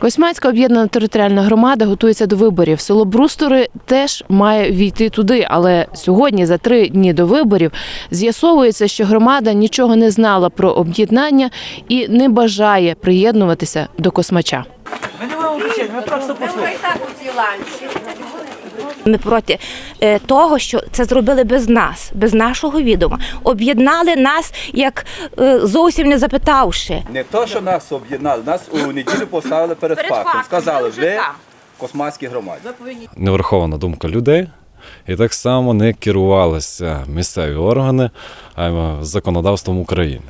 Космацька об'єднана територіальна громада готується до виборів. Село Брустори теж має війти туди. Але сьогодні, за три дні до виборів, з'ясовується, що громада нічого не знала про об'єднання і не бажає приєднуватися до космача. Ми не маємо ми просто пішли. Ми проти е, того, що це зробили без нас, без нашого відома. Об'єднали нас, як е, зовсім не запитавши. Не то, що нас об'єднали, нас у неділю поставили перед, Перед фактом. фактом, Сказали, вже ви космацькі громаді. не врахована думка людей, і так само не керувалися місцеві органи а законодавством України.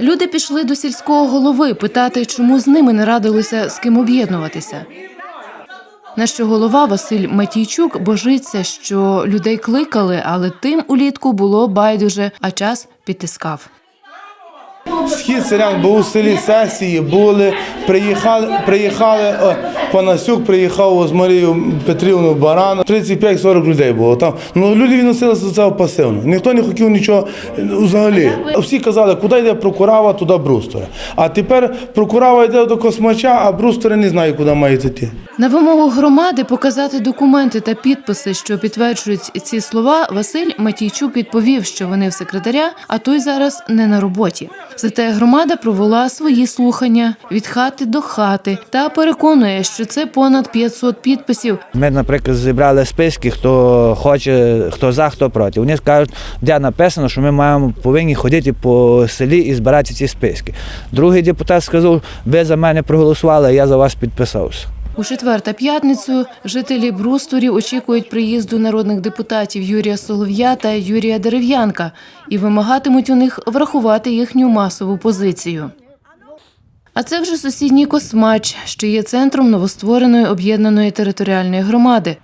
Люди пішли до сільського голови питати, чому з ними не радилися з ким об'єднуватися. На що голова Василь Матійчук божиться, що людей кликали, але тим улітку було байдуже, а час підтискав. Схід селян був у селі сесії, були, приїхали, приїхали о, Панасюк, приїхав з Марією Петрівною Барану. 35-40 людей було там. Ну люди відносилися до цього пасивно. Ніхто не хотів нічого взагалі. Всі казали, куди йде прокурава, туди брустора. А тепер прокурава йде до космача, а брустори не знаю, куди мають йти. На вимогу громади показати документи та підписи, що підтверджують ці слова, Василь Матійчук відповів, що вони в секретаря, а той зараз не на роботі. Зате громада провела свої слухання від хати до хати та переконує, що це понад 500 підписів. Ми, наприклад, зібрали списки, хто хоче, хто за, хто проти. Вони кажуть, де написано, що ми маємо повинні ходити по селі і збирати ці списки. Другий депутат сказав, ви за мене проголосували, а я за вас підписався. У четвер та п'ятницю жителі Брустурів очікують приїзду народних депутатів Юрія Солов'я та Юрія Дерев'янка і вимагатимуть у них врахувати їхню масову позицію. А це вже сусідній Космач, що є центром новоствореної об'єднаної територіальної громади.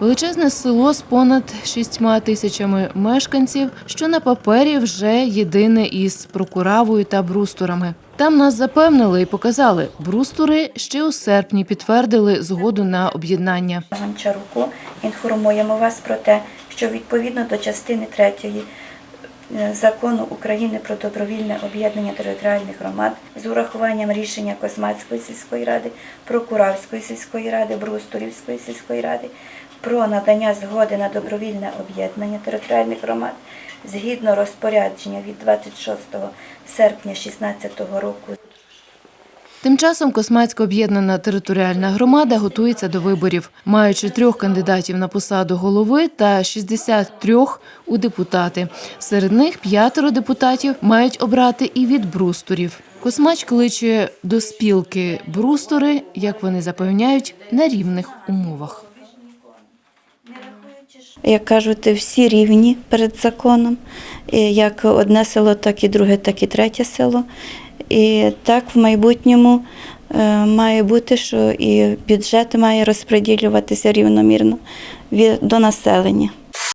Величезне село з понад шістьма тисячами мешканців, що на папері вже єдине із прокуравою та брустурами. Там нас запевнили і показали. Брустури ще у серпні підтвердили згоду на об'єднання. Гончаруку інформуємо вас про те, що відповідно до частини 3 закону України про добровільне об'єднання територіальних громад з урахуванням рішення Космацької сільської ради, Прокуравської сільської ради, Брустурівської сільської ради про надання згоди на добровільне об'єднання територіальних громад згідно розпорядження від 26 серпня 2016 року Тим часом Космацька об'єднана територіальна громада готується до виборів, маючи трьох кандидатів на посаду голови та 63 у депутати. Серед них п'ятеро депутатів мають обрати і від брустурів. Космач кличе до спілки брустори, як вони запевняють, на рівних умовах. Як кажуть, всі рівні перед законом, як одне село, так і друге, так і третє село. І так в майбутньому е, має бути, що і бюджет має розподілюватися рівномірно до населення.